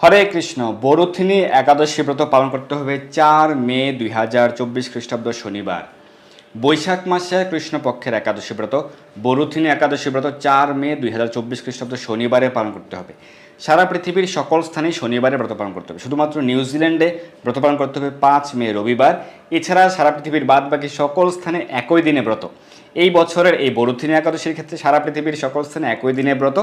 হরে কৃষ্ণ, বরুথিনী একাদশী ব্রত পালন করতে হবে চার মে দুই হাজার চব্বিশ খ্রিস্টাব্দ শনিবার। বৈশাখ মাসে কৃষ্ণপক্ষের একাদশী ব্রত, বরুথিনী একাদশী ব্রত চার মে দুই হাজার চব্বিশ খ্রিস্টাব্দ শনিবারে পালন করতে হবে। সারা পৃথিবীর সকল স্থানেই শনিবারে ব্রত পালন করতে হবে। শুধুমাত্র নিউজিল্যান্ডে ব্রত পালন করতে হবে পাঁচ মে রবিবার। এছাড়া সারা পৃথিবীর বাদ বাকি সকল স্থানে একই দিনে ব্রত। এই বছরের এই বরুথিনী একাদশীর ক্ষেত্রে সারা পৃথিবীর সকল স্থানে একই দিনে ব্রত।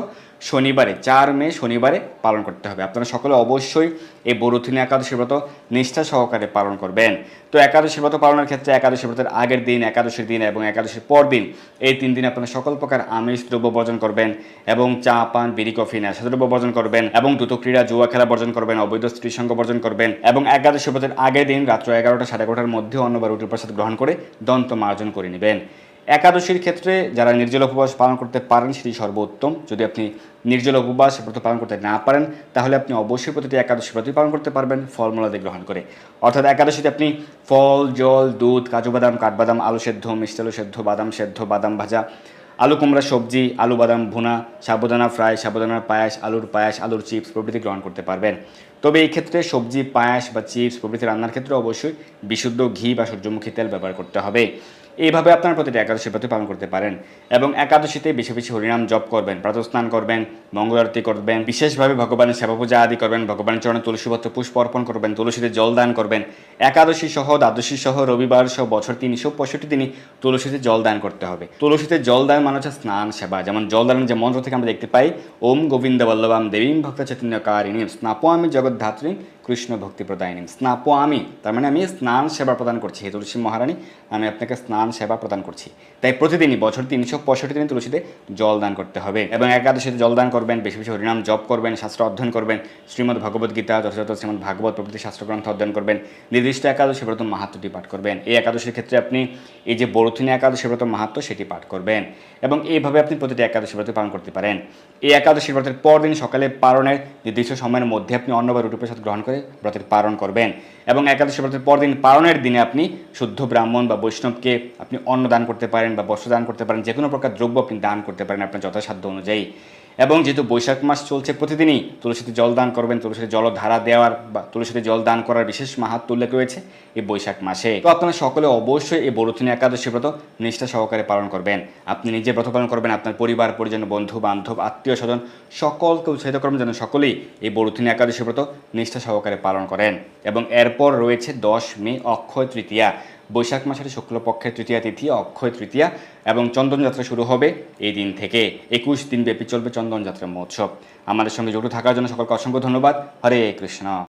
শনিবারে, চার মে শনিবারে পালন করতে হবে। আপনারা সকলে অবশ্যই এই বরুথিনী একাদশী ব্রত নিষ্ঠা সহকারে পালন করবেন। তো একাদশী ব্রত পালনের ক্ষেত্রে একাদশী ব্রতের আগের দিন, একাদশীর দিন এবং একাদশীর পর দিন এই তিন দিন আপনারা সকল প্রকার আমিষ দ্রব্য বর্জন করবেন এবং চা, পান, বিড়ি, কফি, নেশা দ্রব্য বর্জন করবেন এবং দ্রুত ক্রীড়া, জুয়া খেলা বর্জন করবেন, অবৈধ স্ত্রী সঙ্গ বর্জন করবেন এবং একাদশী ব্রতের আগের দিন রাত্র এগারোটা সাড়ে এগারোটার মধ্যে অন্যবার রুটির প্রসাদ গ্রহণ করে দন্ত মার্জন করে নেবেন। একাদশীর ক্ষেত্রে যারা নির্জল উপবাস পালন করতে পারেন, সেটি সর্বোত্তম। যদি আপনি নির্জল উপবাস ব্রত পালন করতে না পারেন, তাহলে আপনি অবশ্যই প্রতিটি একাদশী ব্রতই পালন করতে পারবেন ফলমূলাদি গ্রহণ করে। অর্থাৎ একাদশীতে আপনি ফল, জল, দুধ, কাজু বাদাম, কাঠবাদাম, আলু সেদ্ধ মিষ্টি আলু সেদ্ধ, বাদাম সেদ্ধ, বাদাম ভাজা আলু, কুমড়া, সবজি, আলু, বাদাম, ভুনা সাবুদানা ফ্রাই সাবুদানার পায়াস, আলুর পায়াস, আলুর চিপস প্রভৃতি গ্রহণ করতে পারবেন। তবে এই ক্ষেত্রে সবজি, পায়াস বা চিপস প্রভৃতি রান্নার ক্ষেত্রে অবশ্যই বিশুদ্ধ ঘি বা সূর্যমুখী তেল ব্যবহার করতে হবে। এইভাবে আপনার প্রতিটি একাদশী ব্রত পালন করতে পারেন এবং একাদশীতে বেশি বেশি হরিনাম জপ করবেন প্রাতঃ স্নান করবেন, মঙ্গল আরতি করবেন, বিশেষভাবে ভগবানের সেবা পূজা আদি করবেন, ভগবানের চরণে তুলসীপত্র পুষ্প অর্পণ করবেন, তুলসীতে জল দান করবেন, একাদশী সহ, দ্বাদশী সহ, রবিবার সহ, বছর তিনশো পঁয়ষট্টি দিনই তুলসীতে জল দান করতে হবে। তুলসীতে জল দান মানে হচ্ছে স্নান সেবা। যেমন জল দানের যে মন্ত্র থেকে আমরা দেখতে পাই, ওম গোবিন্দ বল্লভাম দেবীম ভক্ত চৈতন্য কারিণী স্নাপো আমি জগদ্ধাত্রী কৃষ্ণ ভক্তি প্রদায়িনী স্নাপো আমি। তার মানে আমি স্নান সেবা প্রদান করছি। হে তুলসী মহারানী, আমি আপনাকে স্নান সেবা প্রদান করছি। তাই প্রতিদিনই বছর তিনশো পঁয়ষট্টি দিন তুলসীতে জল দান করতে হবে এবং একাদশীতে জল দান করবেন, বেশি বেশি হরিনাম জপ করবেন, শাস্ত্র অধ্যয়ন করবেন, শ্রীমদ্ ভগবদ গীতা, যথাযথ শ্রীমদ্ ভাগবত প্রভৃতি শাস্ত্রগ্রন্থ অধ্যয়ন করবেন, নির্দিষ্ট একাদশী ব্রত মাহাত্মটি পাঠ করবেন। এই একাদশীর ক্ষেত্রে আপনি এই যে বরুথিনী একাদশী ব্রত মাহাত্ম সেটি পাঠ করবেন এবং এইভাবে আপনি প্রতিটি একাদশী ব্রত পালন করতে পারেন। এই একাদশী ব্রতের পরদিন সকালে পালনের নির্দিষ্ট সময়ের মধ্যে আপনি অন্ন বা রুটি প্রসাদ গ্রহণ করে ব্রতের পালন করবেন। এবং একাদশী ব্রতের পরদিন পালনের দিনে আপনি শুদ্ধ ব্রাহ্মণ বা বৈষ্ণবকে আপনি অন্ন দান করতে পারেন বা বস্ত্র দান করতে পারেন যে কোনো প্রকার দ্রব্য আপনি দান করতে পারেন আপনার যথাসাধ্য অনুযায়ী। এবং যেহেতু বৈশাখ মাস চলছে প্রতিদিনই, তুলসীতে জল দান করবেন, তুলসীতে জল ধারা দেওয়ার বা তুলসীতে জল দান করার বিশেষ মাহাত্ম উল্লেখ রয়েছে এই বৈশাখ মাসে। তো আপনারা সকলে অবশ্যই এই বরুথিনী একাদশী ব্রত নিষ্ঠা সহকারে পালন করবেন। আপনি নিজে ব্রত পালন করবেন, আপনার পরিবার, পরিজন, বন্ধু, বান্ধব, আত্মীয় স্বজন, সকলকে উৎসাহিত করবেন যেন সকলেই এই বরুথিনী একাদশী ব্রত নিষ্ঠা সহকারে পালন করেন। এবং এরপর রয়েছে দশ মে অক্ষয় তৃতীয়া। বৈশাখ মাসের শুক্লপক্ষের তৃতীয়া তিথি, অক্ষয় তৃতীয়া এবং চন্দনযাত্রা শুরু হবে এই দিন থেকে। একুশ দিন ব্যাপী চলবে চন্দনযাত্রা মহোৎসব। আমাদের সঙ্গে জড়িত থাকার জন্য সকলকে অসংখ্য ধন্যবাদ। হরে কৃষ্ণ।